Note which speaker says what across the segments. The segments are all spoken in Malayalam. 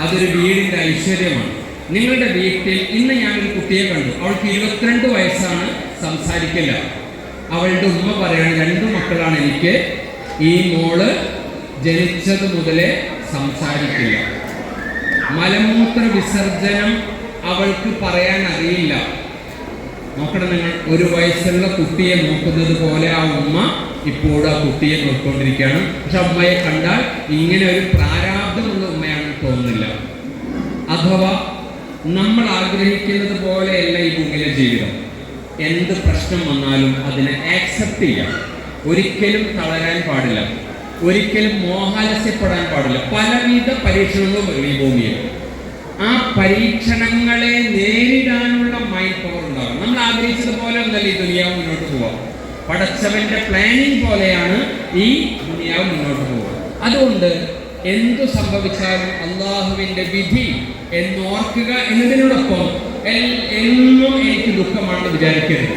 Speaker 1: അതൊരു വീടിന്റെ ഐശ്വര്യമാണ്. നിങ്ങളുടെ വീട്ടിൽ ഇന്ന് ഞാനൊരു കുട്ടിയെ കണ്ടു. അവൾക്ക് ഇരുപത്തിരണ്ട് വയസ്സാണ്. സംസാരിക്കില്ല. അവളുടെ ഉമ്മ പറയാണ് രണ്ട് മക്കളാണ് എനിക്ക്. ഈ മോൾ ജനിച്ചത് മുതലേ സംസാരിക്കില്ല. മലമൂത്ര വിസർജനം അവൾക്ക് പറയാൻ അറിയില്ല. നോക്കണം നിങ്ങൾ ഒരു വയസ്സുള്ള കുട്ടിയെ നോക്കുന്നത് പോലെ ആ ഉമ്മ ഇപ്പോഴും ആ കുട്ടിയെ നോക്കിക്കൊണ്ടിരിക്കുകയാണ്. പക്ഷെ അമ്മയെ കണ്ടാൽ ഇങ്ങനെ ഒരു ഉമ്മയാണെന്ന് തോന്നുന്നില്ല അഥവാ നമ്മൾ ആഗ്രഹിക്കുന്നത് പോലെയല്ല ഈ ഭൂമിയിലെ ജീവിതം. എന്ത് പ്രശ്നം വന്നാലും അതിനെ ആക്സെപ്റ്റ് ചെയ്യാം. ഒരിക്കലും തളരാൻ പാടില്ല. ഒരിക്കലും മോഹാലസ്യപ്പെടാൻ പാടില്ല. പലവിധ പരീക്ഷണങ്ങളും ഈ ഭൂമിയിൽ. ആ പരീക്ഷണങ്ങളെ നേരിടാനുള്ള മൈൻഡ് പവർ ഉണ്ടാകും നമ്മൾ ആഗ്രഹിച്ചത് പോലെ ഒന്നല്ല ഈ ദുനിയാവ് മുന്നോട്ട് പോവാം പടച്ചവന്റെ പ്ലാനിങ് പോലെയാണ് ഈ ദുനിയാവ് മുന്നോട്ട് പോവുക. അതുകൊണ്ട് എന്തു സംഭവിച്ചാലും അള്ളാഹുവിന്റെ വിധി എന്നോർക്കുക എന്നതിനോടൊപ്പം എന്നും എനിക്ക് ദുഃഖമാണെന്ന് വിചാരിക്കരുത്.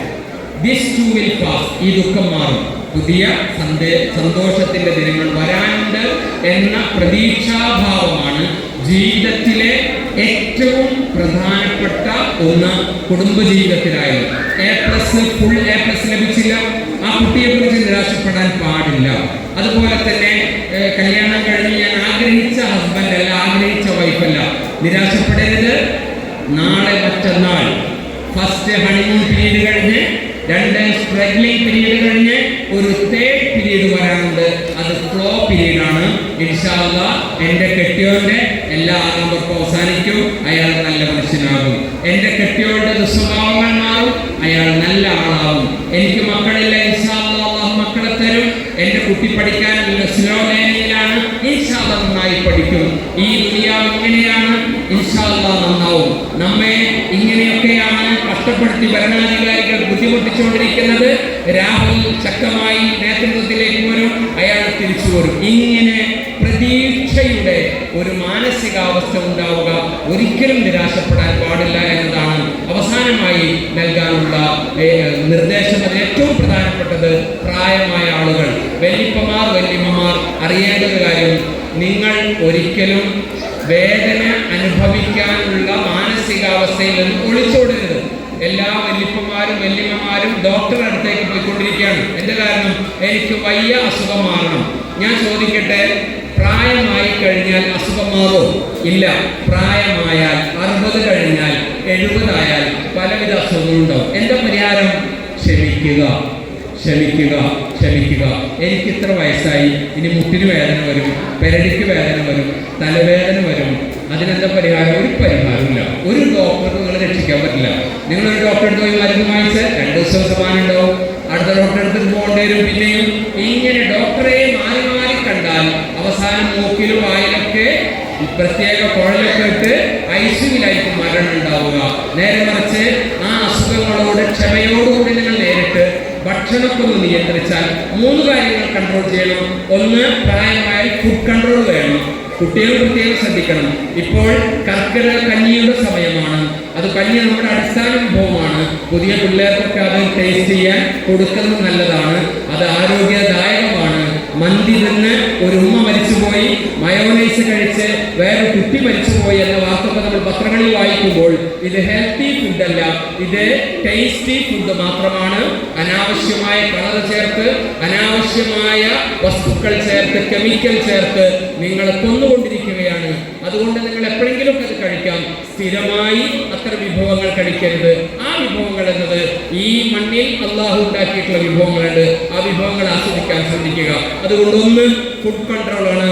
Speaker 1: ദിസ് ടു വിൽ പാസ് ഈ ദുഃഖം മാറും. പുതിയ സന്ദേ സന്തോഷത്തിന്റെ ദിനങ്ങൾ വരാനുണ്ട് എന്ന പ്രതീക്ഷാഭാവമാണ് ജീവിതത്തിലെ ഏറ്റവും പ്രധാനപ്പെട്ട ഒന്ന് കുടുംബജീവിതത്തിലായാലും A plus full A plus ലഭിച്ചില്ല. ആ കുറിച്ച് നിരാശപ്പെടാൻ പാടില്ല. അതുപോലെ തന്നെ കല്യാണം കഴിഞ്ഞ് ഞാൻ ആഗ്രഹിച്ച ഹസ്ബൻഡ് അല്ല ആഗ്രഹിച്ച വൈഫല്ല നിരാശപ്പെടരുത്. നാളെ മറ്റന്നാൾ. ഫസ്റ്റ് ഹണിമൂൺ പീരീഡ് കഴിഞ്ഞ് രണ്ട് സ്ട്രഗ്ലിംഗ് പീരീഡ് കഴിഞ്ഞ് ഒരു തേർഡ് പീരീഡ് വരാനുണ്ട്. അത് ഫ്ലോ പീരീഡ് ആണ്. ഇൻഷാല്ല എന്റെ കെട്ടിയോന്റെ എല്ലാ ആരംഭം അവസാനിക്കും. അയാൾ നല്ല മനുഷ്യനാകും. എന്റെ കെട്ടിയോന്റെ ദുസ്വഭാവങ്ങൾ മാറും അയാൾ നല്ല ആളാവും എനിക്ക് മക്കളില്ല ഇൻഷാല്ല അള്ളാഹു മക്കളെ തരും പഠിക്കാൻ സ്ലോ ലേണിംഗിലാണ് ഇൻഷാല്ല നന്നായി പഠിക്കും. ഈ ദുനിയാവ് ഇങ്ങനെയാണ് ഇൻഷാല്ല നന്നാവും. നമ്മെ ഇങ്ങനെയൊക്കെയാണ് കഷ്ടപ്പെടുത്തി ഭരണാധികാരികൾ ബുദ്ധിമുട്ടിച്ചുകൊണ്ടിരിക്കുന്നത്. രാഹുൽ ശക്തമായി നേതൃത്വത്തിലേക്ക് വരും അയാൾ തിരിച്ചു വരും. ഇങ്ങനെ പ്രതീക്ഷയുടെ ഒരു മാനസികാവസ്ഥ ഉണ്ടാവുക ഒരിക്കലും നിരാശപ്പെടാൻ പാടില്ല എന്നതാണ് അവസാനമായി നൽകാനുള്ള നിർദ്ദേശം. അതിൽ ഏറ്റവും പ്രധാനപ്പെട്ടത് പ്രായമായ വല്യപ്പമാർ വല്യമ്മമാർ അറിയേണ്ട ഒരു കാര്യം നിങ്ങൾ ഒരിക്കലും വേദന അനുഭവിക്കാനുള്ള മാനസികാവസ്ഥയിൽ നിന്ന് ഒളിച്ചോടരുത്. എല്ലാ വല്യപ്പന്മാരും വല്യമ്മമാരും ഡോക്ടറുടെ അടുത്തേക്ക് പോയിക്കൊണ്ടിരിക്കുകയാണ്. എന്റെ കാരണം? എനിക്ക് വയ്യ അസുഖം മാറണം. ഞാൻ ചോദിക്കട്ടെ പ്രായമായി കഴിഞ്ഞാൽ അസുഖം മാറോ ഇല്ല. പ്രായമായാൽ അറുപത് കഴിഞ്ഞാൽ എഴുപതായാൽ പലവിധ അസുഖങ്ങളുണ്ടാവും. എന്താ പരിഹാരം? ക്ഷമിക്കുക. ക്ഷമിക്കുക. ക്ഷമിക്കുക. എനിക്ക് ഇത്ര വയസ്സായി. ഇനി മുട്ടിന് വേദന വരും പെരടിക്ക് വേദന വരും തലവേദന വരും. അതിനെന്താ പരിഹാരം? ഒരു പരിഹാരമില്ല ഒരു ഡോക്ടർക്ക് നിങ്ങളെ രക്ഷിക്കാൻ പറ്റില്ല. നിങ്ങൾ ഒരു ഡോക്ടറെ അടുത്ത് പോയി മരുന്ന് വാങ്ങിച്ച് രണ്ട് ദിവസം സമാനം ഉണ്ടാവും. അടുത്ത ഡോക്ടറെ അടുത്ത് പോകേണ്ടി വരും. പിന്നെയും ഇങ്ങനെ ഡോക്ടറെ മാറി മാറി കണ്ടാൽ അവസാനം മൂക്കിലും വായിലൊക്കെ പ്രത്യേക കുഴലൊക്കെ ഇട്ട് ഐസിയുലായിരിക്കും മരണം ഉണ്ടാവുക. നേരെ മറിച്ച് ആ അസുഖങ്ങളോട് ക്ഷമയോടുകൂടി നിങ്ങൾ ഒന്ന് നിയന്ത്രിച്ചാൽ മൂന്ന് കാര്യങ്ങൾ കൺട്രോൾ ചെയ്യണം. ഒന്ന് പ്രായമായി ഫുഡ് കൺട്രോൾ വേണം. കുട്ടികൾ പ്രത്യേകം ശ്രദ്ധിക്കണം. ഇപ്പോൾ കർക്കിടക കഞ്ഞിയുടെ സമയമാണ്. അത് കഞ്ഞി നമ്മുടെ അടിസ്ഥാന വിഭവമാണ്. പുതിയ പിള്ളേർക്കൊക്കെ അത് ടേസ്റ്റ് ചെയ്യാൻ കൊടുക്കുന്നത് നല്ലതാണ്. അത് ആരോഗ്യദായകമാണ്. മന്തി തന്നെ ഒരു ഉമ്മ മരിച്ചുപോയി മയോണൈസ് കഴിച്ച് വേറെ കുട്ടി മരിച്ചുപോയി എന്ന വാർത്തകൾ നമ്മൾ പത്രങ്ങളിൽ വായിക്കുമ്പോൾ ഇത് ഹെൽത്തി ഫുഡല്ല ഇത് ടേസ്റ്റി ഫുഡ് മാത്രമാണ്. അനാവശ്യമായ കളർ ചേർത്ത് അനാവശ്യമായ വസ്തുക്കൾ ചേർത്ത് കെമിക്കൽ ചേർത്ത് നിങ്ങളെ കൊന്നുകൊണ്ടിരിക്കുകയാണ്. അതുകൊണ്ട് നിങ്ങൾ എപ്പോഴെങ്കിലും അത് കഴിക്കാം. സ്ഥിരമായി അത്ര വിഭവങ്ങൾ കഴിക്കരുത്. ആ വിഭവങ്ങൾ എന്നത് ഈ മണ്ണിൽ അള്ളാഹു ഉണ്ടാക്കിയിട്ടുള്ള വിഭവങ്ങളുണ്ട് ആ വിഭവങ്ങൾ ആസ്വദിക്കാൻ ശ്രദ്ധിക്കുക. അതുകൊണ്ട് ഒന്ന് ഫുഡ് കൺട്രോളാണ്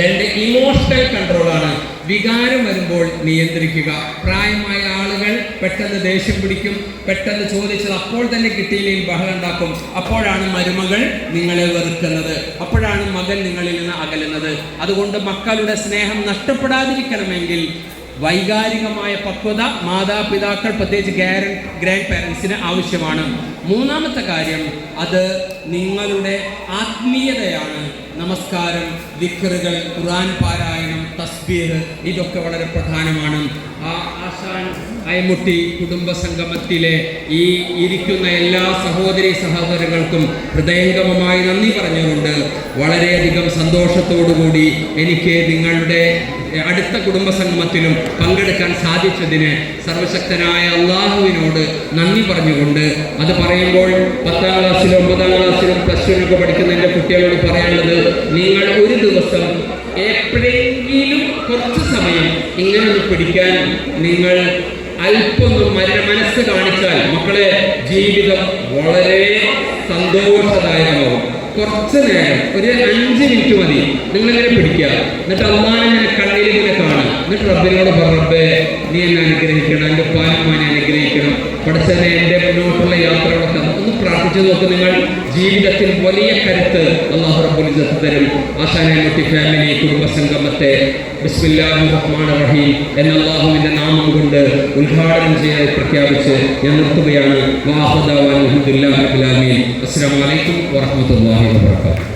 Speaker 1: രണ്ട് ഇമോഷണൽ കൺട്രോളാണ് വികാരം വരുമ്പോൾ നിയന്ത്രിക്കുക. പ്രായമായ ആളുകൾ പെട്ടെന്ന് ദേഷ്യം പിടിക്കും. പെട്ടെന്ന് ചോദിച്ചത് അപ്പോൾ തന്നെ കിട്ടിയില്ലെങ്കിൽ ബഹളം ഉണ്ടാക്കും. അപ്പോഴാണ് മരുമകൾ നിങ്ങളെ വെറുക്കുന്നത്. അപ്പോഴാണ് മകൻ നിങ്ങളിൽ നിന്ന് അകലുന്നത്. അതുകൊണ്ട് മക്കളുടെ സ്നേഹം നഷ്ടപ്പെടാതിരിക്കണമെങ്കിൽ വൈകാരികമായ പക്വത മാതാപിതാക്കൾ പ്രത്യേകിച്ച് ഗ്രാൻഡ് ഗ്രാൻഡ് പാരൻസിന് ആവശ്യമാണ്. മൂന്നാമത്തെ കാര്യം അത് നിങ്ങളുടെ ആത്മീയതയാണ്. നമസ്കാരം വിക്രുകൾ ഖുറാൻ പാരായണം തസ്ബീഹ് ഇതൊക്കെ വളരെ പ്രധാനമാണ്. ആ ആശാൻ അയമുട്ടി കുടുംബ സംഗമത്തിലെ ഈ ഇരിക്കുന്ന എല്ലാ സഹോദരി സഹോദരങ്ങൾക്കും ഹൃദയംഗമമായി നന്ദി പറഞ്ഞുകൊണ്ട് വളരെയധികം സന്തോഷത്തോടുകൂടി എനിക്ക് നിങ്ങളുടെ അടുത്ത കുടുംബ സംഗമത്തിലും പങ്കെടുക്കാൻ സാധിച്ചതിന് സർവശക്തനായ അള്ളാഹുവിനോട് നന്ദി പറഞ്ഞുകൊണ്ട് അത് പറയുമ്പോൾ പത്താം ക്ലാസ്സിലും ഒമ്പതാം ക്ലാസ്സിലും പ്ലസ് ടുവിനൊക്കെ പഠിക്കുന്ന എന്റെ കുട്ടികളോട് പറയാനുള്ളത് നിങ്ങൾ ഒരു ദിവസം എപ്പോഴെങ്കിലും കുറച്ച് സമയം ഇങ്ങനെ ഒന്ന് പിടിക്കാൻ നിങ്ങൾ അല്പൊന്ന് മര മനസ്സ് കാണിച്ചാൽ മക്കളെ ജീവിതം വളരെ സന്തോഷദായകമാവും. കുറച്ച് നേരം ഒരു അഞ്ച് മിനിറ്റ് മതി. നിങ്ങൾ നിങ്ങളിങ്ങനെ പിടിക്കുക? എന്നിട്ട് അമ്മാനെ കണ്ണിൽ ഇങ്ങനെ കാണുക എന്നിട്ട് റബ്ബിനോട് പറഞ്ഞേ നീ എന്നെ അനുഗ്രഹിക്കണം എന്റെ പാനുമാനെ അനുഗ്രഹിക്കണം. പഠിച്ചതിനെ എന്റെ മുന്നോട്ടുള്ള യാത്രകളൊക്കെ ഒന്ന് പ്രാർത്ഥിച്ചു നോക്ക് നിങ്ങൾ. ജീവിതത്തിൽ വലിയ കരുത്ത് അള്ളാഹു റബ്ബുൽ തരും. ആശാനെ മുട്ടി ഫാമിലി കുടുംബ സംഗമത്തെ ബിസ്മില്ലാഹി റഹ്മാൻ റഹീം എന്ന അള്ളാഹുവിന്റെ നാമം കൊണ്ട് ഉദ്ഘാടനം ചെയ്യാൻ പ്രഖ്യാപിച്ച് ഞാൻ നിർത്തുകയാണ്. അസ്സാം വലൈക്കും വാഹമത്തല്ലാഹി വാബർക്കാത്തു